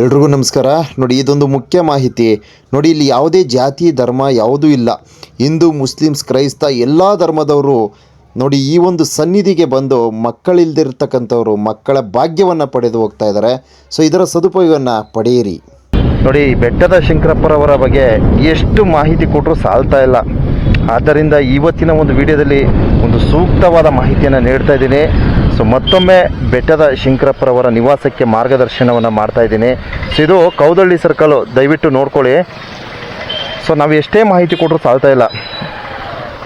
ಎಲ್ರಿಗೂ ನಮಸ್ಕಾರ. ನೋಡಿ, ಇದೊಂದು ಮುಖ್ಯ ಮಾಹಿತಿ. ನೋಡಿ, ಇಲ್ಲಿ ಯಾವುದೇ ಜಾತಿ, ಧರ್ಮ ಯಾವುದೂ ಇಲ್ಲ. ಹಿಂದೂ ಮುಸ್ಲಿಮ್ಸ್ ಕ್ರೈಸ್ತ ಎಲ್ಲ ಧರ್ಮದವರು ನೋಡಿ, ಈ ಒಂದು ಸನ್ನಿಧಿಗೆ ಬಂದು ಮಕ್ಕಳಿಲ್ದಿರ್ತಕ್ಕಂಥವ್ರು, ಮಕ್ಕಳ ಭಾಗ್ಯವನ್ನು ಪಡೆದು ಹೋಗ್ತಾ ಇದ್ದಾರೆ. ಸೊ, ಇದರ ಸದುಪಯೋಗವನ್ನು ಪಡೆಯಿರಿ. ನೋಡಿ ಬೆಟ್ಟದ ಶಂಕರಪ್ಪರವರ ಬಗ್ಗೆ ಎಷ್ಟು ಮಾಹಿತಿ ಕೊಟ್ಟರು ಸಾಲ್ತಾ ಇಲ್ಲ. ಆದ್ದರಿಂದ ಇವತ್ತಿನ ಒಂದು ವಿಡಿಯೋದಲ್ಲಿ ಒಂದು ಸೂಕ್ತವಾದ ಮಾಹಿತಿಯನ್ನು ನೀಡ್ತಾ ಇದ್ದೀನಿ. ಸೊ ಮತ್ತೊಮ್ಮೆ ಬೆಟ್ಟದ ಶಂಕರಪ್ಪರವರ ನಿವಾಸಕ್ಕೆ ಮಾರ್ಗದರ್ಶನವನ್ನು ಮಾಡ್ತಾ ಇದ್ದೀನಿ. ಸೊ ಇದು ಕೌದಳ್ಳಿ ಸರ್ಕಲು ದಯವಿಟ್ಟು ನೋಡ್ಕೊಳ್ಳಿ. ಸೊ ನಾವು ಎಷ್ಟೇ ಮಾಹಿತಿ ಕೊಟ್ಟರು ಸಾಲ್ತಾ ಇಲ್ಲ.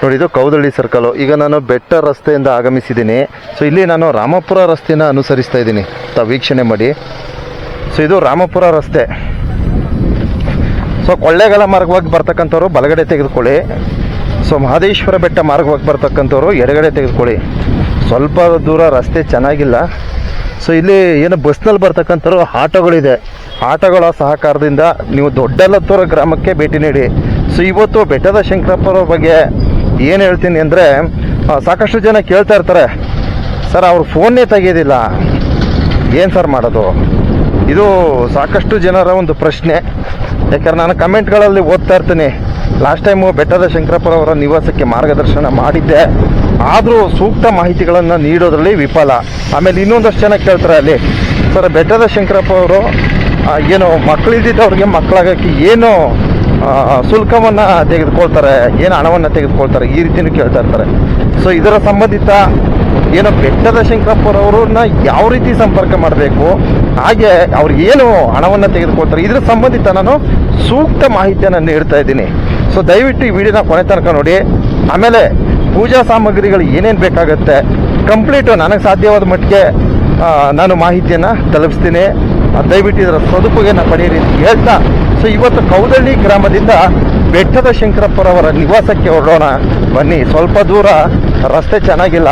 ನೋಡಿ, ಇದು ಕೌದಳ್ಳಿ ಸರ್ಕಲು ಈಗ ನಾನು ಬೆಟ್ಟ ರಸ್ತೆಯಿಂದ ಆಗಮಿಸಿದ್ದೀನಿ. ಸೊ ಇಲ್ಲಿ ನಾನು ರಾಮಪುರ ರಸ್ತೆನ ಅನುಸರಿಸ್ತಾ ಇದ್ದೀನಿ. ತ ವೀಕ್ಷಣೆ ಮಾಡಿ. ಸೊ ಇದು ರಾಮಪುರ ರಸ್ತೆ. ಸೊ ಕೊಳ್ಳೇಗಾಲ ಮಾರ್ಗವಾಗಿ ಬರ್ತಕ್ಕಂಥವ್ರು ಬಲಗಡೆ ತೆಗೆದುಕೊಳ್ಳಿ. ಸೊ ಮಹದೇಶ್ವರ ಬೆಟ್ಟ ಮಾರ್ಗವಾಗಿ ಬರ್ತಕ್ಕಂಥವ್ರು ಎಡಗಡೆ ತೆಗೆದುಕೊಳ್ಳಿ. ಸ್ವಲ್ಪ ದೂರ ರಸ್ತೆ ಚೆನ್ನಾಗಿಲ್ಲ. ಸೊ ಇಲ್ಲಿ ಏನು ಬಸ್ನಲ್ಲಿ ಬರ್ತಕ್ಕಂಥವ್ರು ಆಟೋಗಳಿದೆ. ಆಟೋಗಳ ಸಹಕಾರದಿಂದ ನೀವು ದೊಡ್ಡಲತ್ತೂರ ಗ್ರಾಮಕ್ಕೆ ಭೇಟಿ ನೀಡಿ. ಸೊ ಇವತ್ತು ಬೆಟ್ಟದ ಶಂಕರಪ್ಪರ ಬಗ್ಗೆ ಏನು ಹೇಳ್ತೀನಿ ಅಂದರೆ ಸಾಕಷ್ಟು ಜನ ಕೇಳ್ತಾ ಇರ್ತಾರೆ. ಸರ್ ಅವ್ರು ಫೋನ್ನೇ ತೆಗೆಯೋದಿಲ್ಲ ಏನು ಸರ್ ಮಾಡೋದು? ಇದು ಸಾಕಷ್ಟು ಜನರ ಒಂದು ಪ್ರಶ್ನೆ. ಯಾಕಂದ್ರೆ ನಾನು ಕಮೆಂಟ್ಗಳಲ್ಲಿ ಓದ್ತಾ ಇರ್ತೀನಿ. ಲಾಸ್ಟ್ ಟೈಮು ಬೆಟ್ಟದ ಶಂಕರಪ್ಪರವರ ನಿವಾಸಕ್ಕೆ ಮಾರ್ಗದರ್ಶನ ಮಾಡಿದ್ದೆ. ಆದರೂ ಸೂಕ್ತ ಮಾಹಿತಿಗಳನ್ನು ನೀಡೋದರಲ್ಲಿ ವಿಫಲ. ಆಮೇಲೆ ಇನ್ನೊಂದಷ್ಟು ಜನ ಕೇಳ್ತಾರೆ ಅಲ್ಲಿ, ಸರ್, ಬೆಟ್ಟದ ಶಂಕರಪ್ಪ ಅವರು ಏನು ಏನು ಮಕ್ಕಳಿದ್ದಿದ್ದವ್ರಿಗೆ ಮಕ್ಕಳಾಗಕ್ಕೆ ಏನು ಶುಲ್ಕವನ್ನು ತೆಗೆದುಕೊಳ್ತಾರೆ, ಏನು ಹಣವನ್ನು ತೆಗೆದುಕೊಳ್ತಾರೆ, ಈ ರೀತಿಯೂ ಕೇಳ್ತಾ ಇರ್ತಾರೆ. ಸೊ ಇದರ ಸಂಬಂಧಿತ ಏನು ಬೆಟ್ಟದ ಶಂಕರಪ್ಪರವ್ರನ್ನ ಯಾವ ರೀತಿ ಸಂಪರ್ಕ ಮಾಡಬೇಕು, ಹಾಗೆ ಅವ್ರು ಏನು ಹಣವನ್ನು ತೆಗೆದುಕೊಳ್ತಾರೆ, ಇದರ ಸಂಬಂಧಿತ ನಾನು ಸೂಕ್ತ ಮಾಹಿತಿಯನ್ನು ನೀಡ್ತಾ ಇದ್ದೀನಿ. ಸೊ ದಯವಿಟ್ಟು ಈ ವಿಡಿಯೋನ ಕೊನೆ ತನಕ ನೋಡಿ. ಆಮೇಲೆ ಪೂಜಾ ಸಾಮಗ್ರಿಗಳು ಏನೇನು ಬೇಕಾಗುತ್ತೆ ಕಂಪ್ಲೀಟು ನನಗೆ ಸಾಧ್ಯವಾದ ಮಟ್ಟಿಗೆ ನಾನು ಮಾಹಿತಿಯನ್ನು ತಲುಪಿಸ್ತೀನಿ. ದಯವಿಟ್ಟು ಇದರ ಸದುಪಯೋಗನ ಪಡೆಯಿರಿ ಅಂತ ಹೇಳ್ತಾ ಸೊ ಇವತ್ತು ಕೌದಳ್ಳಿ ಗ್ರಾಮದಿಂದ ಬೆಟ್ಟದ ಶಂಕರಪ್ಪರವರ ನಿವಾಸಕ್ಕೆ ಹೊರಡೋಣ. ಬನ್ನಿ, ಸ್ವಲ್ಪ ದೂರ ರಸ್ತೆ ಚೆನ್ನಾಗಿಲ್ಲ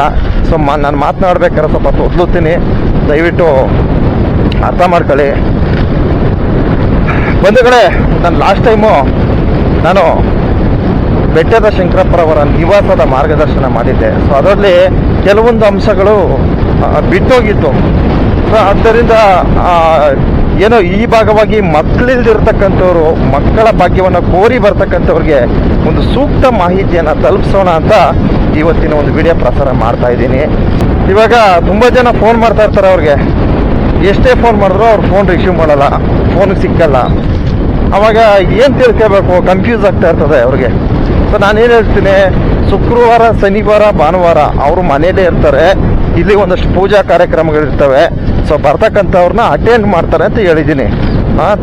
ಸೊ ಮ, ನಾನು ಮಾತನಾಡ್ಬೇಕಾದ್ರೆ ಸ್ವಲ್ಪ ತೊದ್ಲುತ್ತೀನಿ. ದಯವಿಟ್ಟು ಅರ್ಥ ಮಾಡ್ಕೊಳ್ಳಿ. ಬಂಧುಗಳೇ ನಾನು ಲಾಸ್ಟ್ ಟೈಮು ನಾನು ಬೆಟ್ಟದ ಶಂಕರಪ್ಪರವರ ನಿವಾಸದ ಮಾರ್ಗದರ್ಶನ ಮಾಡಿದ್ದೆ. ಸೊ ಅದರಲ್ಲಿ ಕೆಲವೊಂದು ಅಂಶಗಳು ಬಿಟ್ಟೋಗಿತ್ತು ಸೊ ಆದ್ದರಿಂದ ಏನೋ ಈ ಭಾಗವಾಗಿ ಮಕ್ಕಳಿಲ್ದಿರ್ತಕ್ಕಂಥವ್ರು, ಮಕ್ಕಳ ಭಾಗ್ಯವನ್ನು ಕೋರಿ ಬರ್ತಕ್ಕಂಥವ್ರಿಗೆ ಒಂದು ಸೂಕ್ತ ಮಾಹಿತಿಯನ್ನು ತಲುಪಿಸೋಣ ಅಂತ ಇವತ್ತಿನ ಒಂದು ವಿಡಿಯೋ ಪ್ರಸಾರ ಮಾಡ್ತಾ ಇದ್ದೀನಿ. ಇವಾಗ ತುಂಬ ಜನ ಫೋನ್ ಮಾಡ್ತಾ ಇರ್ತಾರೆ ಅವ್ರಿಗೆ. ಎಷ್ಟೇ ಫೋನ್ ಮಾಡಿದ್ರು ಅವ್ರು ಫೋನ್ ರಿಸೀವ್ ಮಾಡಲ್ಲ ಫೋನ್ ಸಿಕ್ಕಲ್ಲ. ಅವಾಗ ಏನು ತಿಳ್ಕೋಬೇಕು ಕನ್ಫ್ಯೂಸ್ ಆಗ್ತಾ ಇರ್ತದೆ ಅವ್ರಿಗೆ. ಸೊ ನಾನೇನು ಹೇಳ್ತೀನಿ, ಶುಕ್ರವಾರ, ಶನಿವಾರ, ಭಾನುವಾರ ಅವರು ಮನೆಯಲ್ಲೇ ಇರ್ತಾರೆ. ಇಲ್ಲಿ ಒಂದಷ್ಟು ಪೂಜಾ ಕಾರ್ಯಕ್ರಮಗಳಿರ್ತವೆ ಸೊ ಬರ್ತಕ್ಕಂಥವ್ರನ್ನ ಅಟೆಂಡ್ ಮಾಡ್ತಾರೆ ಅಂತ ಹೇಳಿದ್ದೀನಿ.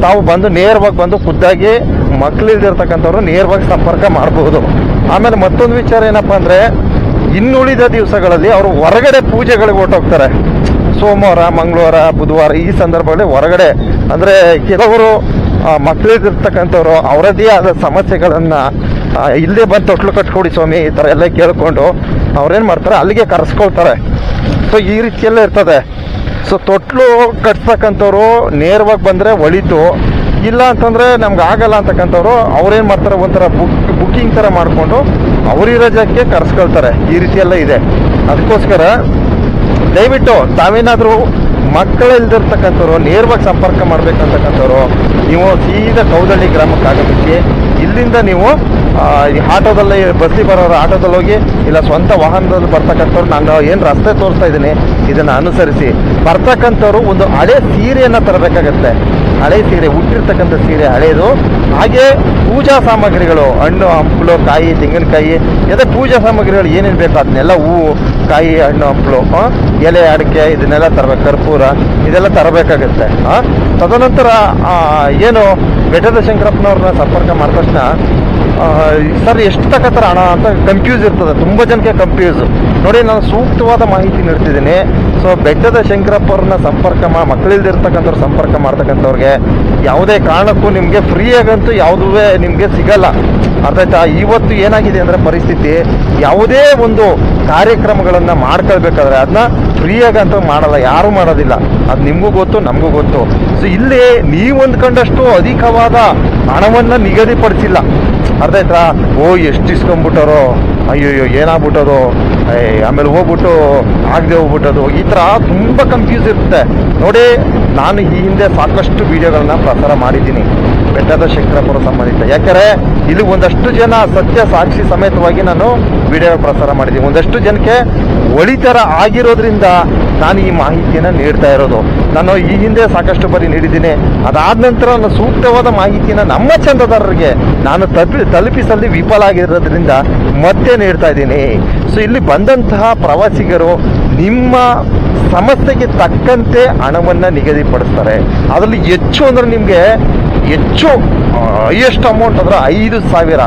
ತಾವು ಬಂದು ನೇರವಾಗಿ ಬಂದು ಖುದ್ದಾಗಿ ಮಕ್ಕಳಿಲ್ದಿರ್ತಕ್ಕಂಥವ್ರು ನೇರವಾಗಿ ಸಂಪರ್ಕ ಮಾಡಬಹುದು ಆಮೇಲೆ ಮತ್ತೊಂದು ವಿಚಾರ ಏನಪ್ಪ ಅಂದರೆ, ಇನ್ನುಳಿದ ದಿವಸಗಳಲ್ಲಿ ಅವರು ಹೊರಗಡೆ ಪೂಜೆಗಳಿಗೆ ಹೊರಟೋಗ್ತಾರೆ. ಸೋಮವಾರ, ಮಂಗಳವಾರ, ಬುಧವಾರ ಈ ಸಂದರ್ಭದಲ್ಲಿ ಹೊರಗಡೆ. ಅಂದರೆ ಕೆಲವರು ಮಕ್ಕಳಿರ್ತಕ್ಕಂಥವ್ರು ಅವರದ್ದೇ ಆದ ಸಮಸ್ಯೆಗಳನ್ನು ಇಲ್ಲೇ ಬಂದು ತೊಟ್ಲು ಕಟ್ಕೊಡಿ ಸ್ವಾಮಿ, ಈ ಥರ ಎಲ್ಲ ಕೇಳಿಕೊಂಡು ಅವ್ರೇನು ಮಾಡ್ತಾರೆ, ಅಲ್ಲಿಗೆ ಕರೆಸ್ಕೊಳ್ತಾರೆ. ಸೊ ಈ ರೀತಿಯೆಲ್ಲ ಇರ್ತದೆ. ಸೊ ತೊಟ್ಲು ಕಟ್ತಕ್ಕಂಥವ್ರು ನೇರವಾಗಿ ಬಂದರೆ ಒಳಿತು. ಇಲ್ಲ ಅಂತಂದರೆ ನಮ್ಗೆ ಆಗಲ್ಲ ಅಂತಕ್ಕಂಥವ್ರು ಅವ್ರೇನು ಮಾಡ್ತಾರೆ, ಒಂಥರ ಬುಕ್ ಬುಕ್ಕಿಂಗ್ ಥರ ಮಾಡಿಕೊಂಡು ಅವರಿರೋ ಜಾಗಕ್ಕೆ ಕರೆಸ್ಕೊಳ್ತಾರೆ. ಈ ರೀತಿಯೆಲ್ಲ ಇದೆ. ಅದಕ್ಕೋಸ್ಕರ ದಯವಿಟ್ಟು ತಾವೇನಾದರೂ ಮಕ್ಕಳಿಲ್ದಿರ್ತಕ್ಕಂಥವ್ರು ನೇರವಾಗಿ ಸಂಪರ್ಕ ಮಾಡಬೇಕಂತಕ್ಕಂಥವ್ರು, ನೀವು ಸೀದಾ ಕೌದಳ್ಳಿ ಗ್ರಾಮಕ್ಕೆ ಇಲ್ಲಿಂದ ನೀವು ಈ ಆಟೋದಲ್ಲಿ ಬಸ್ಸಿಗೆ ಬರೋರು ಆಟೋದಲ್ಲಿ ಹೋಗಿ, ಇಲ್ಲ ಸ್ವಂತ ವಾಹನದಲ್ಲಿ ಬರ್ತಕ್ಕಂಥವ್ರು ನಾನು ಏನು ರಸ್ತೆ ತೋರಿಸ್ತಾ ಇದ್ದೀನಿ, ಇದನ್ನು ಅನುಸರಿಸಿ. ಬರ್ತಕ್ಕಂಥವ್ರು ಒಂದು ಹಳೆ ಸೀರೆಯನ್ನು ತರಬೇಕಾಗತ್ತೆ. ಹಳೆ ಸೀರೆ, ಹುಟ್ಟಿರ್ತಕ್ಕಂಥ ಸೀರೆ ಹಳೆಯದು ಹಾಗೆ ಪೂಜಾ ಸಾಮಗ್ರಿಗಳು, ಹಣ್ಣು, ಹಂಪಲು, ಕಾಯಿ, ತೆಂಗಿನಕಾಯಿ ಅದೇ ಪೂಜಾ ಸಾಮಗ್ರಿಗಳು ಏನೇನು ಬೇಕು ಅದನ್ನೆಲ್ಲ ಹೂವು, ಕಾಯಿ, ಹಣ್ಣು, ಹಂಪಲು ಎಲೆ, ಅಡಿಕೆ, ಇದನ್ನೆಲ್ಲ ತರಬೇಕು, ಕರ್ಪೂರ, ಇದೆಲ್ಲ ತರಬೇಕಾಗುತ್ತೆ ತದನಂತರ ಏನು ಬೆಟ್ಟದ ಶಂಕರಪ್ಪನವ್ರನ್ನ ಸಂಪರ್ಕ ಮಾಡಿದ ತಕ್ಷಣ ಸರ್, ಎಷ್ಟು ತಗೋತಾರೆ ಹಣ ಅಂತ ಕನ್ಫ್ಯೂಸ್ ಇರ್ತದೆ. ತುಂಬ ಜನಕ್ಕೆ ಕನ್ಫ್ಯೂಸ್ ನೋಡಿ, ನಾನು ಸೂಕ್ತವಾದ ಮಾಹಿತಿ ನೀಡ್ತಿದ್ದೀನಿ. ಸೊ ಬೆಟ್ಟದ ಶಂಕರಪ್ಪರನ್ನ ಸಂಪರ್ಕ ಮಾ, ಮಕ್ಕಳಿಲ್ದಿರ್ತಕ್ಕಂಥವ್ರು ಸಂಪರ್ಕ ಮಾಡ್ತಕ್ಕಂಥವ್ರಿಗೆ ಯಾವುದೇ ಕಾರಣಕ್ಕೂ ನಿಮಗೆ ಫ್ರೀಯಾಗಂತೂ ಯಾವುದೂ ನಿಮಗೆ ಸಿಗಲ್ಲ. ಅರ್ಥ ಆಯ್ತಾ ಇವತ್ತು ಏನಾಗಿದೆ ಅಂದರೆ ಪರಿಸ್ಥಿತಿ, ಯಾವುದೇ ಒಂದು ಕಾರ್ಯಕ್ರಮಗಳನ್ನು ಮಾಡ್ಕೊಳ್ಬೇಕಾದ್ರೆ ಅದನ್ನ ಫ್ರೀಯಾಗಂತೂ ಮಾಡಲ್ಲ. ಯಾರೂ ಮಾಡೋದಿಲ್ಲ. ಅದು ನಿಮಗೂ ಗೊತ್ತು, ನಮಗೂ ಗೊತ್ತು. ಸೊ ಇಲ್ಲಿ ನೀವು ಅಂದ್ಕೊಂಡಷ್ಟು ಅಧಿಕವಾದ ಹಣವನ್ನು ನಿಗದಿಪಡಿಸಿಲ್ಲ. ಅರ್ಥ ಆಯ್ತಾ ಓ, ಎಷ್ಟು ಇಸ್ಕೊಂಡ್ಬಿಟ್ಟಾರೋ ಅಯ್ಯೋಯ್ಯೋ, ಏನಾಗ್ಬಿಟ್ಟದು? ಆಮೇಲೆ ಹೋಗ್ಬಿಟ್ಟು ಆಗದೆ ಹೋಗ್ಬಿಟ್ಟದು. ಈ ಥರ ತುಂಬ ಕನ್ಫ್ಯೂಸ್ ಇರುತ್ತೆ. ನೋಡಿ, ನಾನು ಈ ಹಿಂದೆ ಸಾಕಷ್ಟು ವಿಡಿಯೋಗಳನ್ನ ಪ್ರಸಾರ ಮಾಡಿದ್ದೀನಿ. ಬೆಟ್ಟದ ಶಂಕರಪುರ ಸಂಬಂಧಿತ. ಯಾಕಂದರೆ, ಇಲ್ಲಿ ಒಂದಷ್ಟು ಜನ ಸತ್ಯ ಸಾಕ್ಷಿ ಸಮೇತವಾಗಿ ನಾನು ವಿಡಿಯೋ ಪ್ರಸಾರ ಮಾಡಿದ್ದೀನಿ. ಒಂದಷ್ಟು ಜನಕ್ಕೆ ಒಳಿತರ ಆಗಿರೋದ್ರಿಂದ ನಾನು ಈ ಮಾಹಿತಿಯನ್ನು ನೀಡ್ತಾ ಇರೋದು. ನಾನು ಈ ಹಿಂದೆ ಸಾಕಷ್ಟು ಬಾರಿ ನೀಡಿದ್ದೀನಿ. ಅದಾದ ನಂತರ ಸೂಕ್ತವಾದ ಮಾಹಿತಿಯನ್ನು ನಮ್ಮ ಚಂದದಾರರಿಗೆ ನಾನು ತಲುಪಿ ತಲುಪಿಸಲ್ಲಿ ವಿಫಲ ಆಗಿರೋದ್ರಿಂದ ಮತ್ತೆ ನೀಡ್ತಾ ಇದ್ದೀನಿ. ಸೊ ಇಲ್ಲಿ ಬಂದಂತಹ ಪ್ರವಾಸಿಗರು ನಿಮ್ಮ ಸಮಸ್ಯೆಗೆ ತಕ್ಕಂತೆ ಹಣವನ್ನು ನಿಗದಿಪಡಿಸ್ತಾರೆ. ಅದರಲ್ಲಿ ಹೆಚ್ಚು ಅಂದರೆ ನಿಮಗೆ ಹೆಚ್ಚು ಹೈಯೆಸ್ಟ್ ಅಮೌಂಟ್ ಅಂದ್ರೆ ಐದು ಸಾವಿರ.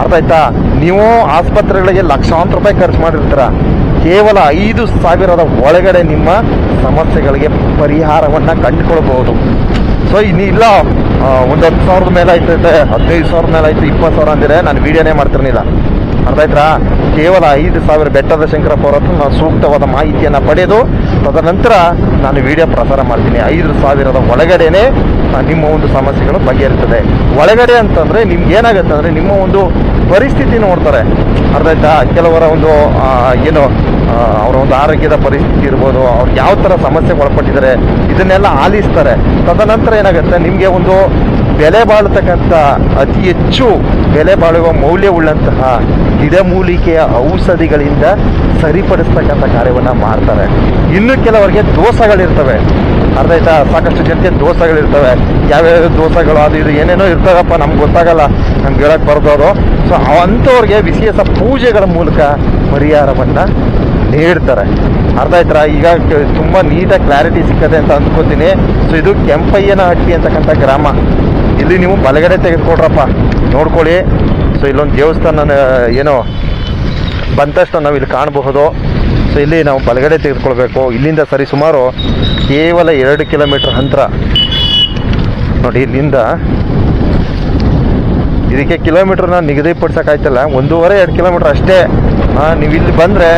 ಅರ್ಥ ಆಯ್ತಾ? ನೀವು ಆಸ್ಪತ್ರೆಗಳಿಗೆ ಲಕ್ಷಾಂತರ ರೂಪಾಯಿ ಖರ್ಚು ಮಾಡಿರ್ತೀರ. ಕೇವಲ ಐದು ಸಾವಿರದ ಒಳಗಡೆ ನಿಮ್ಮ ಸಮಸ್ಯೆಗಳಿಗೆ ಪರಿಹಾರವನ್ನು ಕಂಡುಕೊಳ್ಬಹುದು. ಸೊ ಇನ್ನು ಇಲ್ಲ ಆ, ಒಂದು ಹತ್ತು ಸಾವಿರದ ಮೇಲೆ ಆಯ್ತೈತೆ ಹದಿನೈದು ಸಾವಿರದ ಮೇಲೆ ಆಯ್ತು ಇಪ್ಪತ್ತು ಸಾವಿರ ಅಂದರೆ ನಾನು ವೀಡಿಯೋನೇ ಮಾಡ್ತಿರ್ಲಿಲ್ಲ. ಅರ್ಥ ಆಯ್ತಾ ಕೇವಲ ಐದು ಸಾವಿರ ಬೆಟ್ಟದ ಶಂಕರಪ್ಪ ಅವ್ರ ನಾನು ಸೂಕ್ತವಾದ ಮಾಹಿತಿಯನ್ನು ಪಡೆದು ತದನಂತರ ನಾನು ವಿಡಿಯೋ ಪ್ರಸಾರ ಮಾಡ್ತೀನಿ. ಐದು ಸಾವಿರದ ಒಳಗಡೆನೇ ನಿಮ್ಮ ಒಂದು ಸಮಸ್ಯೆಗಳು ಬಗೆಹರಿತದೆ. ಒಳಗಡೆ ಅಂತಂದರೆ ನಿಮ್ಗೆ ಏನಾಗುತ್ತೆ ಅಂದರೆ ನಿಮ್ಮ ಒಂದು ಪರಿಸ್ಥಿತಿ ನೋಡ್ತಾರೆ. ಅರ್ಥ ಆಯ್ತಾ? ಕೆಲವರ ಒಂದು ಏನು ಅವರ ಒಂದು ಆರೋಗ್ಯದ ಪರಿಸ್ಥಿತಿ ಇರ್ಬೋದು ಅವ್ರಿಗೆ ಯಾವ ಥರ ಸಮಸ್ಯೆಗೆ ಒಳಪಟ್ಟಿದ್ದಾರೆ, ಇದನ್ನೆಲ್ಲ ಆಲಿಸ್ತಾರೆ. ತದನಂತರ ಏನಾಗುತ್ತೆ? ನಿಮಗೆ ಒಂದು ಬೆಲೆ ಬಾಳ್ತಕ್ಕಂಥ ಅತಿ ಹೆಚ್ಚು ಬೆಲೆ ಬಾಳುವ ಮೌಲ್ಯವುಳ್ಳಂತಹ ಗಿಡಮೂಲಿಕೆಯ ಔಷಧಿಗಳಿಂದ ಸರಿಪಡಿಸ್ತಕ್ಕಂಥ ಕಾರ್ಯವನ್ನು ಮಾಡ್ತಾರೆ. ಇನ್ನು ಕೆಲವರಿಗೆ ದೋಸಗಳಿರ್ತವೆ. ಅರ್ಧ ಆಯ್ತಾ? ಸಾಕಷ್ಟು ಜನಕ್ಕೆ ದೋಸಗಳಿರ್ತವೆ. ಯಾವ್ಯಾವ ದೋಷಗಳು ಅದು ಇದು ಏನೇನೋ ಇರ್ತವಪ್ಪ, ನಮ್ಗೆ ಗೊತ್ತಾಗಲ್ಲ. ನಮ್ಗೆ ಹೇಳಕ್ಕೆ ಬರ್ಬೋದು ಸೊ ಅಂಥವ್ರಿಗೆ ವಿಶೇಷ ಪೂಜೆಗಳ ಮೂಲಕ ಪರಿಹಾರವನ್ನು ನೀಡ್ತಾರೆ. ಅರ್ಥ ಈಗ ತುಂಬ ನೀಟಾಗಿ ಕ್ಲಾರಿಟಿ ಸಿಕ್ಕದೆ ಅಂತ ಅಂದ್ಕೋತೀನಿ. ಸೊ ಇದು ಕೆಂಪಯ್ಯನ ಹಟ್ಟಿ ಅಂತಕ್ಕಂಥ ಗ್ರಾಮ. ಇಲ್ಲಿ ನೀವು ಬಲಗಡೆ ತೆಗೆದುಕೊಡ್ರಪ್ಪ. ನೋಡ್ಕೊಳ್ಳಿ. ಸೊ ಇಲ್ಲೊಂದು ದೇವಸ್ಥಾನ ಏನೋ ಬಂದ ತಕ್ಷಣ ನಾವು ಇಲ್ಲಿ ಕಾಣಬಹುದು. ಸೊ ಇಲ್ಲಿ ನಾವು ಬಲಗಡೆ ತೆಗೆದುಕೊಳ್ಬೇಕು. ಇಲ್ಲಿಂದ ಸರಿ ಸುಮಾರು ಕೇವಲ ಎರಡು ಕಿಲೋಮೀಟ್ರ್ ಅಂತರ. ನೋಡಿ ಇಲ್ಲಿಂದ ಇದಕ್ಕೆ ಕಿಲೋಮೀಟ್ರ್ನ ನಿಗದಿಪಡಿಸೋಕ್ಕಾಯ್ತಲ್ಲ ಒಂದೂವರೆ, ಎರಡು ಕಿಲೋಮೀಟ್ರ್ ಅಷ್ಟೇ. ನೀವು ಇಲ್ಲಿ ಬಂದರೆ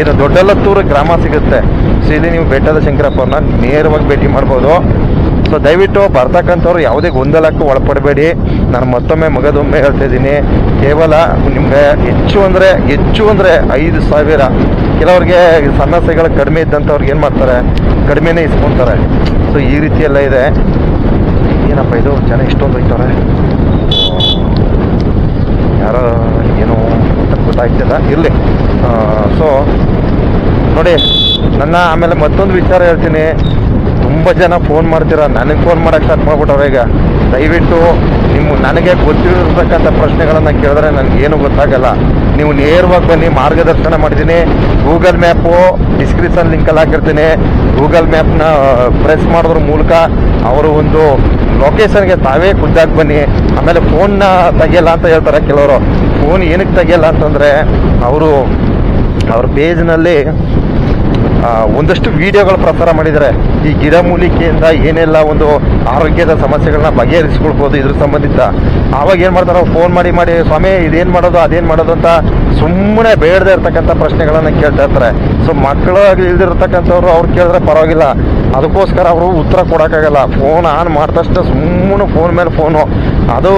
ಏನು ದೊಡ್ಡಲತ್ತೂರು ಗ್ರಾಮ ಸಿಗುತ್ತೆ. ಸೊ, ಇಲ್ಲಿ ನೀವು ಬೆಟ್ಟದ ಶಂಕರಪ್ಪನ ನೇರವಾಗಿ ಭೇಟಿ ಮಾಡ್ಬೋದು. ಸೊ, ದಯವಿಟ್ಟು ಬರ್ತಕ್ಕಂಥವ್ರು ಯಾವುದೇ ಗೊಂದಲಕ್ಕೂ ಒಳಪಡಬೇಡಿ. ನಾನು ಮತ್ತೊಮ್ಮೆ ಮಗದೊಮ್ಮೆ ಹೇಳ್ತಾ ಇದ್ದೀನಿ. ಕೇವಲ ನಿಮಗೆ ಹೆಚ್ಚು ಅಂದರೆ ಹೆಚ್ಚು ಅಂದರೆ ಐದು ಸಾವಿರ. ಕೆಲವ್ರಿಗೆ ಸಮಸ್ಯೆಗಳು ಕಡಿಮೆ ಇದ್ದಂಥವ್ರಿಗೆ ಏನು ಮಾಡ್ತಾರೆ? ಕಡಿಮೆನೇ ಇಸ್ಕೊತಾರೆ. ಸೊ, ಈ ರೀತಿಯೆಲ್ಲ ಇದೆ. ಏನಪ್ಪ ಇದು? ಜನ ಇಷ್ಟೊಂದು ಹೋಯ್ತವ್ರೆ. ಯಾರೋ ಏನೋ ಅಂತ ಗೊತ್ತಾಗ್ತಿಲ್ಲ. ಇರಲಿ. ಸೊ ನೋಡಿ, ನನ್ನ ಆಮೇಲೆ ಮತ್ತೊಂದು ವಿಚಾರ ಹೇಳ್ತೀನಿ. ತುಂಬ ಜನ ಫೋನ್ ಮಾಡ್ತೀರಾ? ನನಗೆ ಫೋನ್ ಮಾಡೋಕೆ ಸ್ಟಾರ್ಟ್ ಮಾಡ್ಬಿಟ್ಟವ್ರೆ ಈಗ. ದಯವಿಟ್ಟು ನಿಮ್ಮ ನನಗೆ ಗೊತ್ತಿರತಕ್ಕಂಥ ಪ್ರಶ್ನೆಗಳನ್ನು ಕೇಳಿದ್ರೆ ನನಗೇನು ಗೊತ್ತಾಗಲ್ಲ. ನೀವು ನೇರವಾಗಿ ಬನ್ನಿ, ಮಾರ್ಗದರ್ಶನ ಮಾಡಿದ್ದೀನಿ ಗೂಗಲ್ ಮ್ಯಾಪು ಡಿಸ್ಕ್ರಿಪ್ಷನ್ ಲಿಂಕಲ್ಲಿ ಹಾಕಿರ್ತೀನಿ. ಗೂಗಲ್ ಮ್ಯಾಪ್ನ ಪ್ರೆಸ್ ಮಾಡೋದ್ರ ಮೂಲಕ ಅವರು ಒಂದು ಲೊಕೇಶನ್ಗೆ ತಾವೇ ಖುದ್ದಾಗಿ ಬನ್ನಿ. ಆಮೇಲೆ ಫೋನ್ನ ತೆಗಿಯಲ್ಲ ಅಂತ ಹೇಳ್ತಾರೆ ಕೆಲವರು. ಫೋನ್ ಏನಕ್ಕೆ ತೆಗಿಯಲ್ಲ ಅಂತಂದರೆ, ಅವರು ಅವ್ರ ಪೇಜ್ನಲ್ಲಿ ಒಂದಷ್ಟು ವಿಡಿಯೋಗಳು ಪ್ರಸಾರ ಮಾಡಿದ್ದಾರೆ ಈ ಗಿಡಮೂಲಿಕೆಯಿಂದ ಏನೆಲ್ಲ ಒಂದು ಆರೋಗ್ಯದ ಸಮಸ್ಯೆಗಳನ್ನ ಬಗೆಹರಿಸ್ಕೊಳ್ಬೋದು ಇದ್ರ ಸಂಬಂಧಿತ. ಆವಾಗ ಏನು ಮಾಡ್ತಾರೆ ಫೋನ್ ಮಾಡಿ ಮಾಡಿ, ಸ್ವಾಮಿ, ಇದೇನು ಮಾಡೋದು, ಅದೇನು ಮಾಡೋದು ಅಂತ ಸುಮ್ಮನೆ ಬೇಡದೇ ಇರ್ತಕ್ಕಂಥ ಪ್ರಶ್ನೆಗಳನ್ನು ಕೇಳ್ತಾ ಇರ್ತಾರೆ. ಸೊ, ಮಕ್ಕಳು ಇಲ್ದಿರ್ತಕ್ಕಂಥವ್ರು ಅವ್ರು ಕೇಳಿದ್ರೆ ಪರವಾಗಿಲ್ಲ. ಅದಕ್ಕೋಸ್ಕರ ಅವರು ಉತ್ತರ ಕೊಡೋಕ್ಕಾಗಲ್ಲ. ಫೋನ್ ಆನ್ ಮಾಡಿದಷ್ಟು ಸುಮ್ಮನೆ ಫೋನ್ ಮೇಲೆ ಫೋನು ಅದು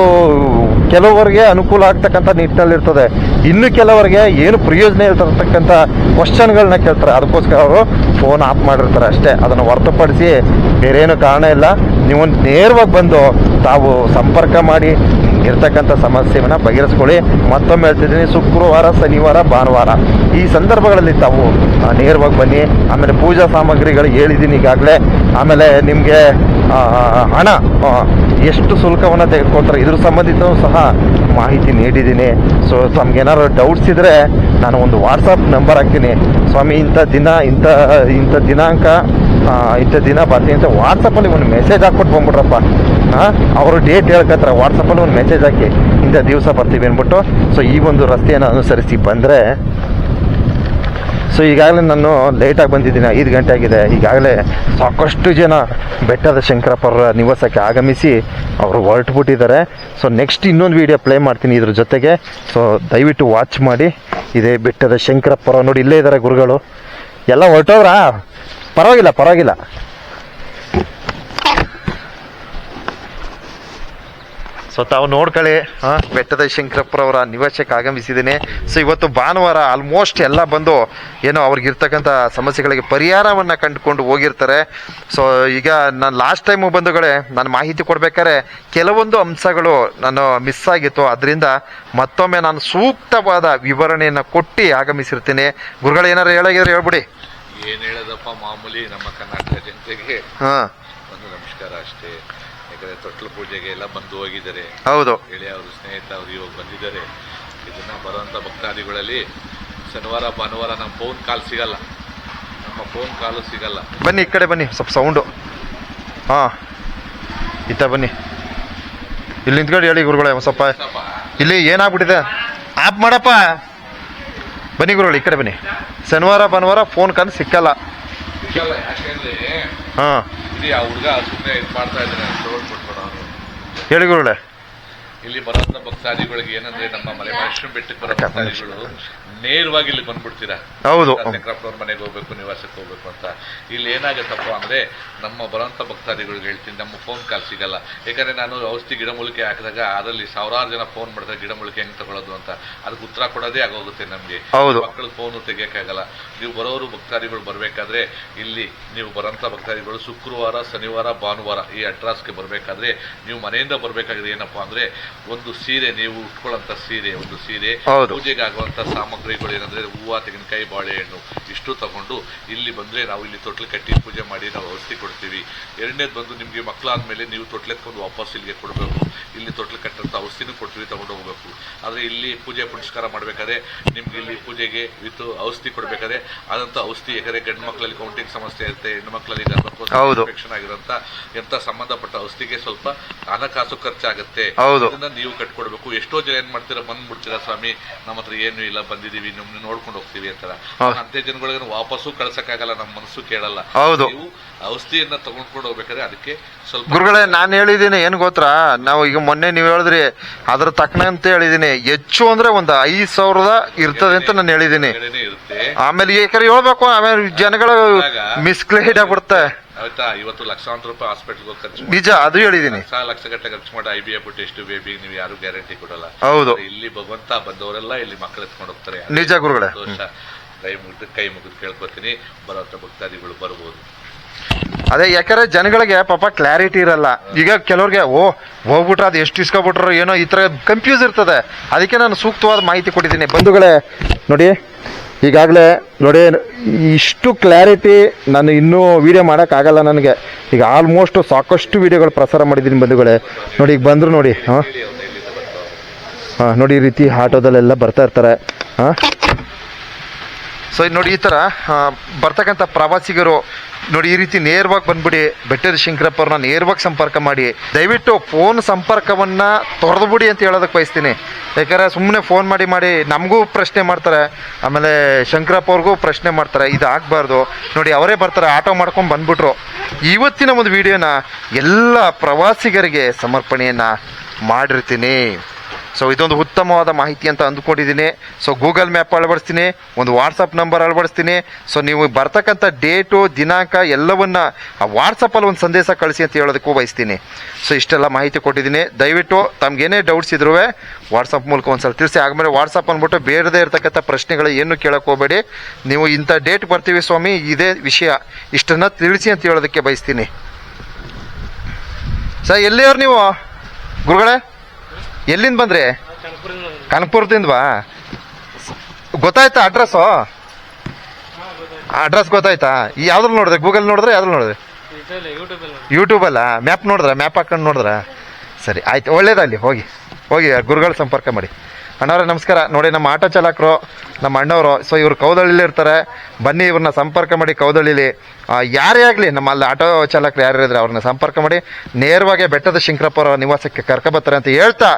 ಕೆಲವರಿಗೆ ಅನುಕೂಲ ಆಗ್ತಕ್ಕಂಥ ನಿಟ್ಟಿನಲ್ಲಿ ಇರ್ತದೆ ಇನ್ನು ಕೆಲವರಿಗೆ ಏನು ಪ್ರಯೋಜನ ಇರ್ತಕ್ಕಂಥ ಕ್ವಶನ್ಗಳನ್ನ ಕೇಳ್ತಾರೆ. ಅದಕ್ಕೋಸ್ಕರ ಅವರು ಫೋನ್ ಆಫ್ ಮಾಡಿರ್ತಾರೆ ಅಷ್ಟೇ. ಅದನ್ನು ಹೊರತುಪಡಿಸಿ ಬೇರೇನು ಕಾರಣ ಇಲ್ಲ. ನೀವು ನೇರವಾಗಿ ಬಂದು ತಾವು ಸಂಪರ್ಕ ಮಾಡಿ ಇರ್ತಕ್ಕಂಥ ಸಮಸ್ಯೆಯನ್ನು ಬಗೆಹರಿಸ್ಕೊಳ್ಳಿ. ಮತ್ತೊಮ್ಮೆ ಹೇಳ್ತಿದ್ದೀನಿ, ಶುಕ್ರವಾರ, ಶನಿವಾರ, ಭಾನುವಾರ. ಈ ಸಂದರ್ಭಗಳಲ್ಲಿ ತಾವು ನೇರವಾಗಿ ಬನ್ನಿ. ಆಮೇಲೆ ಪೂಜಾ ಸಾಮಗ್ರಿಗಳು ಹೇಳಿದ್ದೀನಿ ಈಗಾಗಲೇ. ಆಮೇಲೆ ನಿಮಗೆ ಹಣ ಎಷ್ಟು ಶುಲ್ಕವನ್ನು ತೆಗೆದುಕೊಳ್ತಾರೆ, ಇದ್ರ ಸಂಬಂಧಿತವೂ ಸಹ ಮಾಹಿತಿ ನೀಡಿದ್ದೀನಿ. ಸೊ ತಮ್ಗೇನಾದ್ರು ಡೌಟ್ಸ್ ಇದ್ದರೆ ನಾನು ಒಂದು ವಾಟ್ಸಪ್ ನಂಬರ್ ಹಾಕ್ತೀನಿ. ಸ್ವಾಮಿ, ಇಂಥ ದಿನ, ಇಂಥ ಇಂಥ ದಿನಾಂಕ ಇಂಥ ದಿನ ಬರ್ತೀನಿ ಅಂತ ವಾಟ್ಸಪ್ಪಲ್ಲಿ ಒಂದು ಮೆಸೇಜ್ ಹಾಕ್ಬಿಟ್ಟು ಬಂದ್ಬಿಟ್ರಪ್ಪ ಅವರು ಡೇಟ್ ಹೇಳ್ಕತ್ತಾರೆ ವಾಟ್ಸಪ್ಪಲ್ಲಿ ಒಂದು ಮೆಸೇಜ್ ಹಾಕಿ, ಇಂಥ ದಿವಸ ಬರ್ತೀವಿ ಅಂದ್ಬಿಟ್ಟು ಸೊ ಈ ಒಂದು ರಸ್ತೆಯನ್ನು ಅನುಸರಿಸಿ ಬಂದರೆ ಸೊ ಈಗಾಗಲೇ ನಾನು ಲೇಟಾಗಿ ಬಂದಿದ್ದೀನಿ, ಐದು ಗಂಟೆ ಆಗಿದೆ. ಈಗಾಗಲೇ ಸಾಕಷ್ಟು ಜನ ಬೆಟ್ಟದ ಶಂಕರಪ್ಪರ ನಿವಾಸಕ್ಕೆ ಆಗಮಿಸಿ ಅವರು ಹೊರಟುಬಿಟ್ಟಿದ್ದಾರೆ. ಸೊ ನೆಕ್ಸ್ಟ್ ಇನ್ನೊಂದು ವೀಡಿಯೋ ಪ್ಲೇ ಮಾಡ್ತೀನಿ ಇದ್ರ ಜೊತೆಗೆ. ಸೊ ದಯವಿಟ್ಟು ವಾಚ್ ಮಾಡಿ. ಇದೇ ಬೆಟ್ಟದ ಶಂಕರಪ್ಪರ ನೋಡಿ ಇಲ್ಲೇ ಇದ್ದಾರೆ ಗುರುಗಳು. ಎಲ್ಲ ಹೊರಟೋದ್ರಾ ಪರವಾಗಿಲ್ಲ ಪರವಾಗಿಲ್ಲ. ಸೊ ತಾವು ನೋಡ್ಕೊಳ್ಳಿ. ಹಾಂ? ಬೆಟ್ಟದ ಶಂಕರಪ್ಪರವರ ನಿವಾಸಕ್ಕೆ ಆಗಮಿಸಿದ್ದೀನಿ. ಸೊ ಇವತ್ತು ಭಾನುವಾರ ಆಲ್ಮೋಸ್ಟ್ ಎಲ್ಲ ಬಂದು ಏನೋ ಅವ್ರಿಗಿರ್ತಕ್ಕಂಥ ಸಮಸ್ಯೆಗಳಿಗೆ ಪರಿಹಾರವನ್ನು ಕಂಡುಕೊಂಡು ಹೋಗಿರ್ತಾರೆ. ಸೊ ಈಗ ನಾನು ಲಾಸ್ಟ್ ಟೈಮು ಬಂದುಗಳೇ ನಾನು ಮಾಹಿತಿ ಕೊಡ್ಬೇಕಾದ್ರೆ ಕೆಲವೊಂದು ಅಂಶಗಳು ನಾನು ಮಿಸ್ ಆಗಿತ್ತು. ಅದರಿಂದ ಮತ್ತೊಮ್ಮೆ ನಾನು ಸೂಕ್ತವಾದ ವಿವರಣೆಯನ್ನು ಕೊಟ್ಟು ಆಗಮಿಸಿರ್ತೀನಿ. ಗುರುಗಳು ಏನಾರು ಹೇಳಾಗಿದ್ರೆ ಹೇಳ್ಬಿಡಿ. ಏನು ಹೇಳೋದಪ್ಪ ಮಾಮೂಲಿ ನಮ್ಮ ಕರ್ನಾಟಕ ಜನತೆಗೆ ಹಾಂ. ಒಂದು ನಮಸ್ಕಾರ ಅಷ್ಟೇ. ಯಾಕಂದ್ರೆ ತೊಟ್ಲು ಪೂಜೆಗೆ ಎಲ್ಲ ಬಂದು ಹೋಗಿದ್ದಾರೆ. ಹೌದು. ಹೇಳಿ ಅವರು ಸ್ನೇಹಿತ ಅವರು ಇವಾಗ ಬಂದಿದ್ದಾರೆ. ಇದನ್ನ ಬರುವಂತ ಭಕ್ತಾದಿಗಳಲ್ಲಿ ಶನಿವಾರ ಭಾನುವಾರ ನಮ್ಮ ಫೋನ್ ಕಾಲ್ ಸಿಗಲ್ಲ. ನಮ್ಮ ಫೋನ್ ಕಾಲು ಸಿಗಲ್ಲ. ಬನ್ನಿ ಈ ಕಡೆ ಬನ್ನಿ ಸ್ವಲ್ಪ ಸೌಂಡು ಹಾ ಇತ್ತ ಬನ್ನಿ. ಇಲ್ಲಿ ನಿಂತ್ಕೊಂಡು ಹೇಳಿ ಗುರುಗಳೇ ಒಂದ್ ಸ್ವಲ್ಪ. ಇಲ್ಲಿ ಏನಾಗ್ಬಿಟ್ಟಿದೆ? ಆಪ್ ಮಾಡಪ್ಪ. ಬನ್ನಿ ಗುರುಗಳು ಈ ಕಡೆ ಬನ್ನಿ. ಶನಿವಾರ ಭಾನುವಾರ ಫೋನ್ ಕಾಲ್ ಸಿಕ್ಕಲ್ಲ. ಸಿಗಲ್ಲ ಯಾಕೆಂದ್ರೆ ಹಾಂ. ಇಲ್ಲಿ ಆ ಹುಡುಗ ಸುಮ್ಮನೆ ಇದು ಮಾಡ್ತಾ ಇದ್ದಾನೆ ಹೇಳಿ ಗುರುಗಳೇ ಇಲ್ಲಿ ಬರೋಂಥ ಭಕ್ತಾದಿಗಳಿಗೆ ಏನಂದ್ರೆ ನಮ್ಮ ಮಲೆ ಮಹೇಶ್ವರ ಬೆಟ್ಟಕ್ಕೆ ಬರೋ ಭಕ್ತಾದಿಗಳು ನೇರವಾಗಿ ಇಲ್ಲಿ ಬಂದ್ಬಿಡ್ತೀರಾ ಹೌದು. ಅವ್ರ ಮನೆಗೆ ಹೋಗ್ಬೇಕು ನಿವಾಸಕ್ಕೆ ಹೋಗ್ಬೇಕು ಅಂತ. ಇಲ್ಲಿ ಏನಾಗುತ್ತಪ್ಪ ಅಂದ್ರೆ ನಮ್ಮ ಬರೋಂಥ ಭಕ್ತಾದಿಗಳಿಗೆ ಹೇಳ್ತೀನಿ ನಮ್ಮ ಫೋನ್ ಕಾಲ್ ಸಿಗಲ್ಲ. ಯಾಕಂದ್ರೆ ನಾನು ಔಷಧಿ ಗಿಡಮೂಲಿಕೆ ಹಾಕಿದಾಗ ಅದರಲ್ಲಿ ಸಾವಿರಾರು ಜನ ಫೋನ್ ಮಾಡಿದ್ರೆ ಗಿಡಮೂಲಿಕೆ ಹೆಂಗ್ ತಗೊಳ್ಳೋದು ಅಂತ. ಅದಕ್ಕೆ ಉತ್ತರ ಕೊಡೋದೇ ಆಗೋಗುತ್ತೆ ನಮ್ಗೆ. ಮಕ್ಕಳು ಫೋನು ತೆಗಿಯಕ್ಕಾಗಲ್ಲ. ನೀವು ಬರೋರು ಭಕ್ತಾದಿಗಳು ಬರ್ಬೇಕಾದ್ರೆ ಇಲ್ಲಿ ನೀವು ಬರೋಂಥ ಭಕ್ತಾದಿಗಳು ಶುಕ್ರವಾರ ಶನಿವಾರ ಭಾನುವಾರ ಈ ಅಡ್ರಾಸ್ಗೆ ಬರ್ಬೇಕಾದ್ರೆ ನೀವು ಮನೆಯಿಂದ ಬರ್ಬೇಕಾದ್ರೆ ಏನಪ್ಪಾ ಅಂದ್ರೆ ಒಂದು ಸೀರೆ ನೀವು ಉಟ್ಕೊಳ್ಳೋಂಥ ಸೀರೆ ಒಂದು ಸೀರೆ ಪೂಜೆಗೆ ಆಗುವಂತ ಸಾಮಗ್ರಿಗಳು ಏನಂದ್ರೆ ಹೂವು ತೆಂಗಿನಕಾಯಿ ಬಾಳೆಹಣ್ಣು ಇಷ್ಟು ತಗೊಂಡು ಇಲ್ಲಿ ಬಂದ್ರೆ ನಾವು ಇಲ್ಲಿ ತೊಟ್ಲು ಕಟ್ಟಿ ಪೂಜೆ ಮಾಡಿ ನಾವು ಔಷಧಿ ಕೊಡ್ತೀವಿ. ಎರಡನೇದು ಬಂದು ನಿಮ್ಗೆ ಮಕ್ಕಳಾದ್ಮೇಲೆ ನೀವು ತೊಟ್ಲೆತ್ಕೊಂಡು ವಾಪಸ್ ಇಲ್ಲಿಗೆ ಕೊಡಬೇಕು. ಇಲ್ಲಿ ತೊಟ್ಲು ಕಟ್ಟಂತ ಔಷಧಿನೂ ಕೊಡ್ತೀವಿ ತಗೊಂಡು ಹೋಗ್ಬೇಕು. ಆದ್ರೆ ಇಲ್ಲಿ ಪೂಜೆ ಪುನಸ್ಕಾರ ಮಾಡ್ಬೇಕಾದ್ರೆ ನಿಮ್ಗೆ ಇಲ್ಲಿ ಪೂಜೆಗೆ ವಿತ್ ಔಷಧಿ ಕೊಡ್ಬೇಕಾದ್ರೆ ಆದಂತ ಔಷಧಿ ಯಾಕಂದ್ರೆ ಗಂಡು ಮಕ್ಕಳಲ್ಲಿ ಕೌಂಟಿಂಗ್ ಸಮಸ್ಯೆ ಇರುತ್ತೆ ಹೆಣ್ಣು ಮಕ್ಕಳಲ್ಲಿ ಗರ್ಭಕೋಶ. ಇನ್ಫೆಕ್ಷನ್ ಆಗಿರೋಂತ ಎಂತ ಸಂಬಂಧಪಟ್ಟ ಔಷಧಿಗೆ ಸ್ವಲ್ಪ ಹಣಕಾಸು ಖರ್ಚಾಗುತ್ತೆ. ಇದನ್ನ ನೀವು ಕಟ್ಕೊಡ್ಬೇಕು. ಎಷ್ಟೋ ಜನ ಏನ್ ಮಾಡ್ತೀರಾ ಬಂದ್ಬಿಡ್ತೀರಾ ಸ್ವಾಮಿ ನಮ್ಮ ಹತ್ರ ಏನು ಇಲ್ಲ ಬಂದಿದೀವಿ ನಿಮ್ನ ನೋಡ್ಕೊಂಡು ಹೋಗ್ತೀವಿ ಅಂತಾರ. ಅಂತ ಜನಗಳಿಗೆ ವಾಪಸ್ಸು ಕಳ್ಸಕ್ಕಾಗಲ್ಲ ನಮ್ಮ ಮನಸ್ಸು ಕೇಳಲ್ಲ. ಹೌದು. ನೀವು ಔಷಧಿಯನ್ನ ತಗೊಂಡ್ಕೊಂಡು ಹೋಗ್ಬೇಕಾದ್ರೆ ಅದಕ್ಕೆ ಸ್ವಲ್ಪ ಗುರುಗಳೇ ನಾನು ಹೇಳಿದ್ದೀನಿ ಏನು ಗೊತ್ತಾ ನಾವು ಈಗ ಮೊನ್ನೆ ನೀವು ಹೇಳಿದ್ರಿ ಅದ್ರ ಅಂತ ಹೇಳಿದ್ದೀನಿ. ಹೆಚ್ಚು ಅಂದ್ರೆ ಒಂದು ಐದು ಸಾವಿರದ ಇರ್ತದೆ ಅಂತ ನಾನು ಹೇಳಿದ್ದೀನಿ. ಇರುತ್ತೆ. ಆಮೇಲೆ ಏಕರೆ ಹೇಳ್ಬೇಕು ಆಮೇಲೆ ಜನಗಳು ಮಿಸ್ಕ್ಲೇಡ್ ಆಗ್ಬಿಡುತ್ತೆ. ಆಯ್ತಾ ಇವತ್ತು ಲಕ್ಷಾಂತರ ರೂಪಾಯಿ ಹಾಸ್ಪಿಟಲ್ಗೆ ಹೋಗಿ ಖರ್ಚು ನಿಜ ಅದು ಹೇಳಿದೀನಿ. ಲಕ್ಷ ಲಕ್ಷ ಗಟ್ಟಲೆ ಖರ್ಚು ಮಾಡಿ I V F test baby ನೀವು ಯಾರು ಗ್ಯಾರಂಟಿ ಕೊಡಲ್ಲ. ಹೌದು. ಇಲ್ಲಿ ಭಗವಂತ ಬಂದವರೆಲ್ಲ ಇಲ್ಲಿ ಮಕ್ಕಳು ಎತ್ಕೊಂಡು ಹೋಗ್ತಾರೆ. ನಿಜ ಗುರುಗಳೇ. ಕೈ ಮುಗಿದು ಕೈ ಮುಗಿದು ಕೇಳ್ಕೊತೀನಿ. ಬರೋಂಥ ಭಕ್ತಾದಿಗಳು ಬರ್ಬೋದು. ಅದೇ ಯಾಕಂದ್ರೆ ಜನಗಳಿಗೆ ಪಾಪ ಕ್ಲಾರಿಟಿ ಇರಲ್ಲ. ಈಗ ಕೆಲವ್ರಿಗೆ ಓ ಹೋಗ್ಬಿಟ್ರೆ ಅದು ಎಷ್ಟು ಇಸ್ಕೊಬಿಟ್ರು ಏನೋ ಈ ತರ ಕನ್ಫ್ಯೂಸ್ ಇರ್ತದೆ. ಅದಕ್ಕೆ ನಾನು ಸೂಕ್ತವಾದ ಮಾಹಿತಿ ಕೊಟ್ಟಿದ್ದೀನಿ. ಬಂಧುಗಳೇ ನೋಡಿ. ಈಗಾಗಲೇ ನೋಡಿ, ಇಷ್ಟು ಕ್ಲಾರಿಟಿ ನಾನು ಇನ್ನೂ ವೀಡಿಯೋ ಮಾಡೋಕ್ಕಾಗಲ್ಲ ನನಗೆ. ಈಗ ಆಲ್ಮೋಸ್ಟ್ ಸಾಕಷ್ಟು ವೀಡಿಯೋಗಳು ಪ್ರಸಾರ ಮಾಡಿದ್ದೀನಿ ಬಂಧುಗಳೇ. ನೋಡಿ, ಈಗ ಬಂದರು ನೋಡಿ, ಹಾಂ? ಹಾಂ, ನೋಡಿ, ಈ ರೀತಿ ಆಟೋದಲ್ಲೆಲ್ಲ ಬರ್ತಾ ಇರ್ತಾರೆ. ಹಾಂ? ಸೊ ನೋಡಿ ಈ ಥರ ಬರ್ತಕ್ಕಂಥ ಪ್ರವಾಸಿಗರು ನೋಡಿ ಈ ರೀತಿ ನೇರವಾಗಿ ಬಂದ್ಬಿಡಿ, ಬೆಟ್ಟದ ಶಂಕರಪ್ಪವ್ರನ್ನ ನೇರವಾಗಿ ಸಂಪರ್ಕ ಮಾಡಿ. ದಯವಿಟ್ಟು ಫೋನ್ ಸಂಪರ್ಕವನ್ನು ತೊರೆದ್ಬಿಡಿ ಅಂತ ಹೇಳೋದಕ್ಕೆ ಬಯಸ್ತೀನಿ. ಯಾಕಂದರೆ ಸುಮ್ಮನೆ ಫೋನ್ ಮಾಡಿ ಮಾಡಿ ನಮಗೂ ಪ್ರಶ್ನೆ ಮಾಡ್ತಾರೆ, ಆಮೇಲೆ ಶಂಕರಪ್ಪ ಅವ್ರಿಗೂ ಪ್ರಶ್ನೆ ಮಾಡ್ತಾರೆ, ಇದು ಆಗಬಾರ್ದು. ನೋಡಿ ಅವರೇ ಬರ್ತಾರೆ, ಆಟೋ ಮಾಡ್ಕೊಂಡು ಬಂದ್ಬಿಟ್ರು. ಇವತ್ತಿನ ಒಂದು ವಿಡಿಯೋನ ಎಲ್ಲ ಪ್ರವಾಸಿಗರಿಗೆ ಸಮರ್ಪಣೆಯನ್ನು ಮಾಡಿರ್ತೀನಿ. ಸೊ ಇದೊಂದು ಉತ್ತಮವಾದ ಮಾಹಿತಿ ಅಂತ ಅಂದುಕೊಂಡಿದ್ದೀನಿ. ಸೊ ಗೂಗಲ್ ಮ್ಯಾಪ್ ಅಳವಡಿಸ್ತೀನಿ, ಒಂದು ವಾಟ್ಸಪ್ ನಂಬರ್ ಅಳವಡಿಸ್ತೀನಿ. ಸೊ ನೀವು ಬರ್ತಕ್ಕಂಥ ಡೇಟು, ದಿನಾಂಕ ಎಲ್ಲವನ್ನ ಆ ವಾಟ್ಸಪ್ಪಲ್ಲಿ ಒಂದು ಸಂದೇಶ ಕಳಿಸಿ ಅಂತ ಹೇಳೋದಕ್ಕೂ ಬಯಸ್ತೀನಿ ಸೊ ಇಷ್ಟೆಲ್ಲ ಮಾಹಿತಿ ಕೊಟ್ಟಿದ್ದೀನಿ. ದಯವಿಟ್ಟು ತಮಗೇನೇ ಡೌಟ್ಸ್ ಇದ್ರೂ ವಾಟ್ಸಪ್ ಮೂಲಕ ಒಂದ್ಸಲ ತಿಳಿಸಿ. ಆಮೇಲೆ ವಾಟ್ಸಪ್ ಅಂದ್ಬಿಟ್ಟು ಬೇಡದೇ ಇರತಕ್ಕಂಥ ಪ್ರಶ್ನೆಗಳು ಏನು ಕೇಳಕ್ಕೆ ಹೋಗಬೇಡಿ. ನೀವು ಇಂಥ ಡೇಟ್ ಬರ್ತೀವಿ ಸ್ವಾಮಿ, ಇದೇ ವಿಷಯ. ಇಷ್ಟನ್ನು ತಿಳಿಸಿ ಅಂತ ಹೇಳೋದಕ್ಕೆ ಬಯಸ್ತೀನಿ. ಸರ್ ಎಲ್ಲಿಯವ್ರು ನೀವು? ಗುರುಗಳೇ? ಎಲ್ಲಿಂದ ಬಂದ್ರಿ? ಕನಕಪುರದಿಂದ ಬಾ ಗೊತ್ತಾಯ್ತಾ ಅಡ್ರೆಸ್ಸು ಅಡ್ರೆಸ್ ಗೊತ್ತಾಯ್ತಾ. ಯಾವ್ದ್ರಲ್ಲಿ ನೋಡಿದ್ರೆ? ಗೂಗಲ್ ನೋಡಿದ್ರೆ? ಯಾವ್ದ್ರಲ್ಲಿ ನೋಡಿದ್ರೆ? ಯೂಟ್ಯೂಬಲ್ಲ ಮ್ಯಾಪ್ ನೋಡಿದ್ರ? ಮ್ಯಾಪ್ ಹಾಕೊಂಡು ನೋಡಿದ್ರ? ಸರಿ ಆಯ್ತು. ಒಳ್ಳೇದಲ್ಲಿ ಹೋಗಿ. ಹೋಗಿ ಗುರುಗಳ ಸಂಪರ್ಕ ಮಾಡಿ. ಅಣ್ಣವ್ರೆ, ನಮಸ್ಕಾರ. ನೋಡಿ, ನಮ್ಮ ಆಟೋ ಚಾಲಕರು, ನಮ್ಮ ಅಣ್ಣವರು, ಸೊ, ಇವರು ಕೌದಳ್ಳಿಲಿ ಇರ್ತಾರೆ. ಬನ್ನಿ, ಇವ್ರನ್ನ ಸಂಪರ್ಕ ಮಾಡಿ ಕೌದಳ್ಳಿಲಿ. ಯಾರೇ ಆಗಲಿ, ನಮ್ಮ ಅಲ್ಲಿ ಆಟೋ ಚಾಲಕರು ಯಾರು ಇದ್ರೆ ಅವ್ರನ್ನ ಸಂಪರ್ಕ ಮಾಡಿ, ನೇರವಾಗಿ ಬೆಟ್ಟದ ಶಂಕರಪ್ಪರ ನಿವಾಸಕ್ಕೆ ಕರ್ಕೊಬರ್ತಾರೆ ಅಂತ ಹೇಳ್ತಾ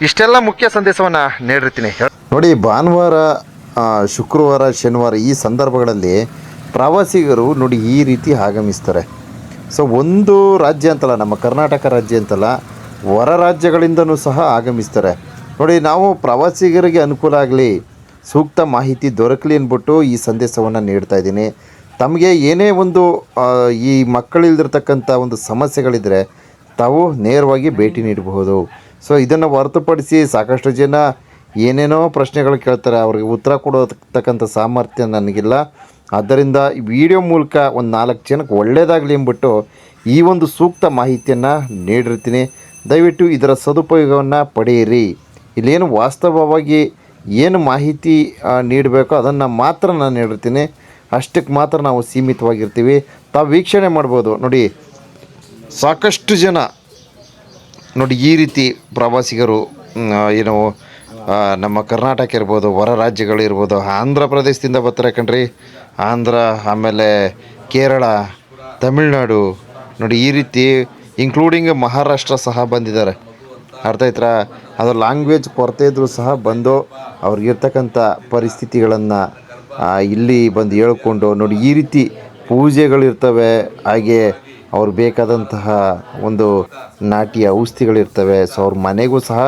ಇಷ್ಟೆಲ್ಲ ಮುಖ್ಯ ಸಂದೇಶವನ್ನು ನೀಡಿರ್ತೀನಿ. ನೋಡಿ, ಭಾನುವಾರ ಶುಕ್ರವಾರ, ಶನಿವಾರ ಈ ಸಂದರ್ಭಗಳಲ್ಲಿ ಪ್ರವಾಸಿಗರು ನೋಡಿ ಈ ರೀತಿ ಆಗಮಿಸ್ತಾರೆ. ಸೊ, ಒಂದು ರಾಜ್ಯ ಅಂತಲ್ಲ, ನಮ್ಮ ಕರ್ನಾಟಕ ರಾಜ್ಯ ಅಂತಲ್ಲ, ಹೊರ ರಾಜ್ಯಗಳಿಂದನೂ ಸಹ ಆಗಮಿಸ್ತಾರೆ. ನೋಡಿ, ನಾವು ಪ್ರವಾಸಿಗರಿಗೆ ಅನುಕೂಲ ಆಗಲಿ, ಸೂಕ್ತ ಮಾಹಿತಿ ದೊರಕಲಿ ಅಂದ್ಬಿಟ್ಟು ಈ ಸಂದೇಶವನ್ನು ನೀಡ್ತಾ ಇದ್ದೀನಿ. ತಮಗೆ ಏನೇ ಒಂದು ಈ ಮಕ್ಕಳಿಲ್ದಿರ್ತಕ್ಕಂಥ ಒಂದು ಸಮಸ್ಯೆಗಳಿದ್ದರೆ ತಾವು ನೇರವಾಗಿ ಭೇಟಿ ನೀಡಬಹುದು. ಸೊ, ಇದನ್ನು ಹೊರತುಪಡಿಸಿ ಸಾಕಷ್ಟು ಜನ ಏನೇನೋ ಪ್ರಶ್ನೆಗಳು ಕೇಳ್ತಾರೆ, ಅವ್ರಿಗೆ ಉತ್ತರ ಕೊಡೋತಕ್ಕಂಥ ಸಾಮರ್ಥ್ಯ ನನಗಿಲ್ಲ. ಆದ್ದರಿಂದ ವಿಡಿಯೋ ಮೂಲಕ ಒಂದು ನಾಲ್ಕು ಜನಕ್ಕೆ ಒಳ್ಳೆಯದಾಗಲಿ ಅಂದ್ಬಿಟ್ಟು ಈ ಒಂದು ಸೂಕ್ತ ಮಾಹಿತಿಯನ್ನು ನೀಡಿರ್ತೀನಿ. ದಯವಿಟ್ಟು ಇದರ ಸದುಪಯೋಗವನ್ನು ಪಡೆಯಿರಿ. ಇಲ್ಲೇನು ವಾಸ್ತವವಾಗಿ ಏನು ಮಾಹಿತಿ ನೀಡಬೇಕೋ ಅದನ್ನು ಮಾತ್ರ ನಾನು ನೀಡಿರ್ತೀನಿ ಅಷ್ಟಕ್ಕೆ ಮಾತ್ರ ನಾವು ಸೀಮಿತವಾಗಿರ್ತೀವಿ. ತಾವು ವೀಕ್ಷಣೆ ಮಾಡ್ಬೋದು. ನೋಡಿ, ಸಾಕಷ್ಟು ಜನ ನೋಡಿ ಈ ರೀತಿ ಪ್ರವಾಸಿಗರು ಏನು ನಮ್ಮ ಕರ್ನಾಟಕ ಇರ್ಬೋದು, ಹೊರ ರಾಜ್ಯಗಳು ಇರ್ಬೋದು, ಆಂಧ್ರ ಪ್ರದೇಶದಿಂದ ಬರ್ತಾರೆ ಕಣ್ರಿ. ಆಂಧ್ರ, ಆಮೇಲೆ ಕೇರಳ, ತಮಿಳ್ನಾಡು, ನೋಡಿ ಈ ರೀತಿ ಇನ್ಕ್ಲೂಡಿಂಗ್ ಮಹಾರಾಷ್ಟ್ರ ಸಹ ಬಂದಿದ್ದಾರೆ. ಅರ್ಥ ಆಯ್ತಾ ಅದು ಲ್ಯಾಂಗ್ವೇಜ್ ಕೊರತೆ ಇದ್ದರೂ ಸಹ ಬಂದು ಅವ್ರಿಗಿರ್ತಕ್ಕಂಥ ಪರಿಸ್ಥಿತಿಗಳನ್ನು ಇಲ್ಲಿ ಬಂದು ಹೇಳ್ಕೊಂಡು ನೋಡಿ, ಈ ರೀತಿ ಪೂಜೆಗಳಿರ್ತವೆ, ಹಾಗೆ ಅವ್ರು ಬೇಕಾದಂತಹ ಒಂದು ನಾಟಿ ಔಷಧಿಗಳಿರ್ತವೆ ಸೊ ಅವ್ರ ಮನೆಗೂ ಸಹ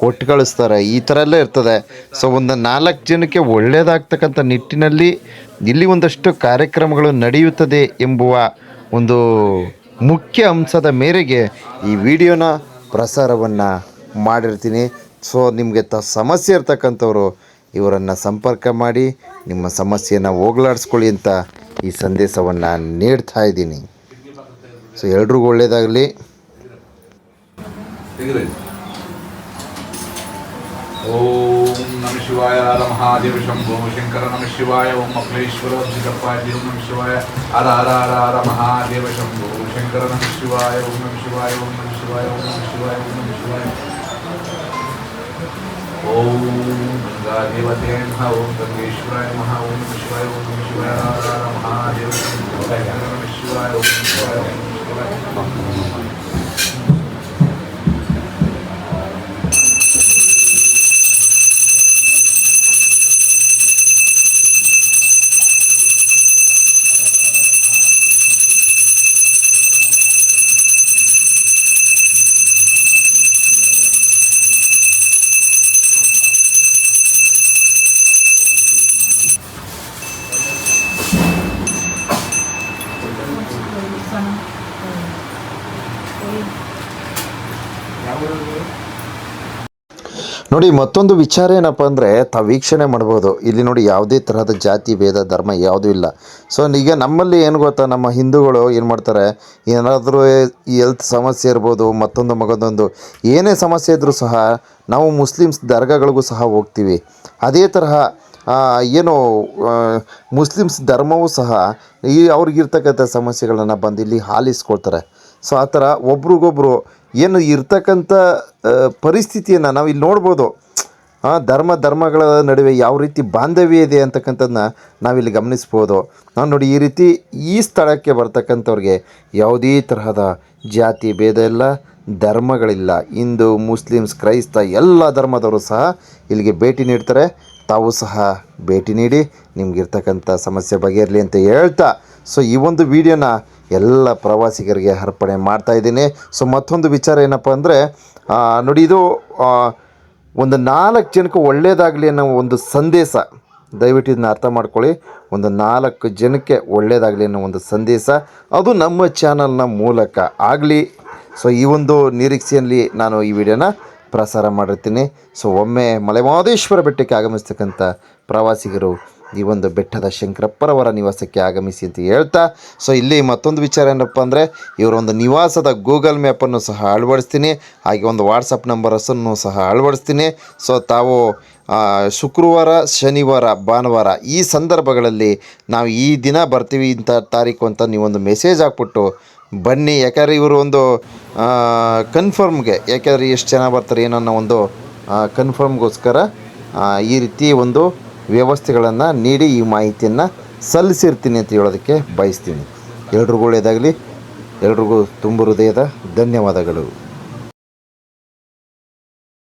ಕೊಟ್ಟು ಕಳಿಸ್ತಾರೆ, ಈ ಥರ ಎಲ್ಲ ಇರ್ತದೆ. ಸೊ ಒಂದು ನಾಲ್ಕು ಜನಕ್ಕೆ ಒಳ್ಳೆಯದಾಗ್ತಕ್ಕಂಥ ನಿಟ್ಟಿನಲ್ಲಿ ಇಲ್ಲಿ ಒಂದಷ್ಟು ಕಾರ್ಯಕ್ರಮಗಳು ನಡೆಯುತ್ತದೆ ಎಂಬುವ ಒಂದು ಮುಖ್ಯ ಅಂಶದ ಮೇರೆಗೆ ಈ ವಿಡಿಯೋನ ಪ್ರಸಾರವನ್ನು ಮಾಡಿರ್ತೀನಿ. ಸೊ ನಿಮಗೆ ತ, ಸಮಸ್ಯೆ ಇರ್ತಕ್ಕಂಥವ್ರು, ಇವರನ್ನು ಸಂಪರ್ಕ ಮಾಡಿ, ನಿಮ್ಮ ಸಮಸ್ಯೆಯನ್ನು ಹೋಗ್ಲಾಡಿಸ್ಕೊಳ್ಳಿ ಅಂತ ಈ ಸಂದೇಶವನ್ನು ನೀಡ್ತಾ ಇದ್ದೀನಿ. ಸೊ ಎಲ್ರಿಗೂ ಒಳ್ಳೆಯದಾಗಲಿ ಓಂ. नम शिवाय हर महादेव शंभो शंकर नम शिवाय ओम अखिलेश्वर देव नम शिवाय हर हर हर हर महादेव शंभो शंकर नम शिवाय ओम नम शिवाय ओम नम शिवाय ओम नम शिवाय ओम नम शिवाय ओम गंगा देवते नमः ओम गंगेश्वराय नम ओम नम शिवाय ओम नम शिवाय हर हर महादेव शंभो शंकर नम शिवाय ओम नम शिवाय ओम नम शिवाय ನೋಡಿ, ಮತ್ತೊಂದು ವಿಚಾರ ಏನಪ್ಪ ಅಂದರೆ, ತಾವು ವೀಕ್ಷಣೆ ಮಾಡ್ಬೋದು. ಇಲ್ಲಿ ನೋಡಿ, ಯಾವುದೇ ತರಹದ ಜಾತಿ, ಭೇದ, ಧರ್ಮ ಯಾವುದೂ ಇಲ್ಲ. ಸೊ ಈಗ ನಮ್ಮಲ್ಲಿ ಏನು ಗೊತ್ತಾ, ನಮ್ಮ ಹಿಂದೂಗಳು ಏನು ಮಾಡ್ತಾರೆ, ಏನಾದರೂ ಹೆಲ್ತ್ ಸಮಸ್ಯೆ ಇರ್ಬೋದು, ಮತ್ತೊಂದು ಮಗದೊಂದು, ಏನೇ ಸಮಸ್ಯೆ ಇದ್ದರೂ ಸಹ ನಾವು ಮುಸ್ಲಿಮ್ಸ್ ದರ್ಗಾಗಳಿಗೂ ಸಹ ಹೋಗ್ತೀವಿ. ಅದೇ ತರಹ ಏನು ಮುಸ್ಲಿಮ್ಸ್ ಧರ್ಮವೂ ಸಹ ಈ ಅವ್ರಿಗಿರ್ತಕ್ಕಂಥ ಸಮಸ್ಯೆಗಳನ್ನು ಬಂದು ಇಲ್ಲಿ ಹಾಲಿಸ್ಕೊಳ್ತಾರೆ. ಸೊ ಆ ಥರ ಒಬ್ರಿಗೊಬ್ರು ಏನು ಇರ್ತಕ್ಕಂಥ ಪರಿಸ್ಥಿತಿಯನ್ನು ನಾವು ಇಲ್ಲಿ ನೋಡ್ಬೋದು. ಧರ್ಮ, ಧರ್ಮಗಳ ನಡುವೆ ಯಾವ ರೀತಿ ಬಾಂಧವ್ಯ ಇದೆ ಅಂತಕ್ಕಂಥದ್ದನ್ನ ನಾವಿಲ್ಲಿ ಗಮನಿಸ್ಬೋದು. ನಾವು ನೋಡಿ ಈ ರೀತಿ ಈ ಸ್ಥಳಕ್ಕೆ ಬರ್ತಕ್ಕಂಥವ್ರಿಗೆ ಯಾವುದೇ ತರಹದ ಜಾತಿ, ಭೇದ ಇಲ್ಲ, ಧರ್ಮಗಳಿಲ್ಲ. ಹಿಂದೂ, ಮುಸ್ಲಿಮ್ಸ್, ಕ್ರೈಸ್ತ ಎಲ್ಲ ಧರ್ಮದವರು ಸಹ ಇಲ್ಲಿಗೆ ಭೇಟಿ ನೀಡ್ತಾರೆ. ತಾವು ಸಹ ಭೇಟಿ ನೀಡಿ ನಿಮಗಿರ್ತಕ್ಕಂಥ ಸಮಸ್ಯೆ ಬಗೆಯಿರಲಿ ಅಂತ ಹೇಳ್ತಾ. ಸೊ ಈ ಒಂದು ವಿಡಿಯೋನ ಎಲ್ಲ ಪ್ರವಾಸಿಗರಿಗೆ ಅರ್ಪಣೆ ಮಾಡ್ತಾ ಇದ್ದೀನಿ. ಸೊ ಮತ್ತೊಂದು ವಿಚಾರ ಏನಪ್ಪ ಅಂದರೆ ನೋಡಿ ಇದು ಒಂದು ನಾಲ್ಕು ಜನಕ್ಕೆ ಒಳ್ಳೆಯದಾಗಲಿ ಅನ್ನೋ ಒಂದು ಸಂದೇಶ, ದಯವಿಟ್ಟು ಇದನ್ನ ಅರ್ಥ ಮಾಡ್ಕೊಳ್ಳಿ. ಒಂದು ನಾಲ್ಕು ಜನಕ್ಕೆ ಒಳ್ಳೆಯದಾಗಲಿ ಅನ್ನೋ ಒಂದು ಸಂದೇಶ, ಅದು ನಮ್ಮ ಚಾನಲ್ನ ಮೂಲಕ ಆಗಲಿ. ಸೊ ಈ ಒಂದು ನಿರೀಕ್ಷೆಯಲ್ಲಿ ನಾನು ಈ ವಿಡಿಯೋನ ಪ್ರಸಾರ ಮಾಡಿರ್ತೀನಿ. ಸೊ ಒಮ್ಮೆ ಮಲೆಮಹದೇಶ್ವರ ಬೆಟ್ಟಕ್ಕೆ ಆಗಮಿಸ್ತಕ್ಕಂಥ ಪ್ರವಾಸಿಗರು ಈ ಒಂದು ಬೆಟ್ಟದ ಶಂಕರಪ್ಪರವರ ನಿವಾಸಕ್ಕೆ ಆಗಮಿಸಿ ಅಂತ ಹೇಳ್ತಾ, ಸೊ ಇಲ್ಲಿ ಮತ್ತೊಂದು ವಿಚಾರ ಏನಪ್ಪ ಅಂದರೆ ಇವರ ಒಂದು ನಿವಾಸದ ಗೂಗಲ್ ಮ್ಯಾಪನ್ನು ಸಹ ಅಳವಡಿಸ್ತೀನಿ, ಹಾಗೆ ಒಂದು ವಾಟ್ಸಪ್ ನಂಬರಸನ್ನು ಸಹ ಅಳವಡಿಸ್ತೀನಿ. ಸೊ ತಾವು ಶುಕ್ರವಾರ, ಶನಿವಾರ, ಭಾನುವಾರ ಈ ಸಂದರ್ಭಗಳಲ್ಲಿ ನಾವು ಈ ದಿನ ಬರ್ತೀವಿ ಇಂಥ ತಾರೀಕು ಅಂತ ನೀವೊಂದು ಮೆಸೇಜ್ ಹಾಕ್ಬಿಟ್ಟು ಬನ್ನಿ. ಯಾಕಂದರೆ ಇವರು ಒಂದು ಕನ್ಫರ್ಮ್ಗೆ ಯಾಕೆಂದರೆ ಎಷ್ಟು ಜನ ಬರ್ತಾರೆ ಏನನ್ನೋ ಒಂದು ಕನ್ಫರ್ಮ್ಗೋಸ್ಕರ ಈ ರೀತಿ ಒಂದು ವ್ಯವಸ್ಥೆಗಳನ್ನು ನೀಡಿ ಈ ಮಾಹಿತಿಯನ್ನು ಸಲ್ಲಿಸಿರ್ತೀನಿ ಅಂತ ಹೇಳೋದಕ್ಕೆ ಬಯಸ್ತೀನಿ. ಎಲ್ರಿಗೂ ಒಳ್ಳೆಯದಾಗಲಿ. ಎಲ್ರಿಗೂ ತುಂಬ ಹೃದಯದ ಧನ್ಯವಾದಗಳು.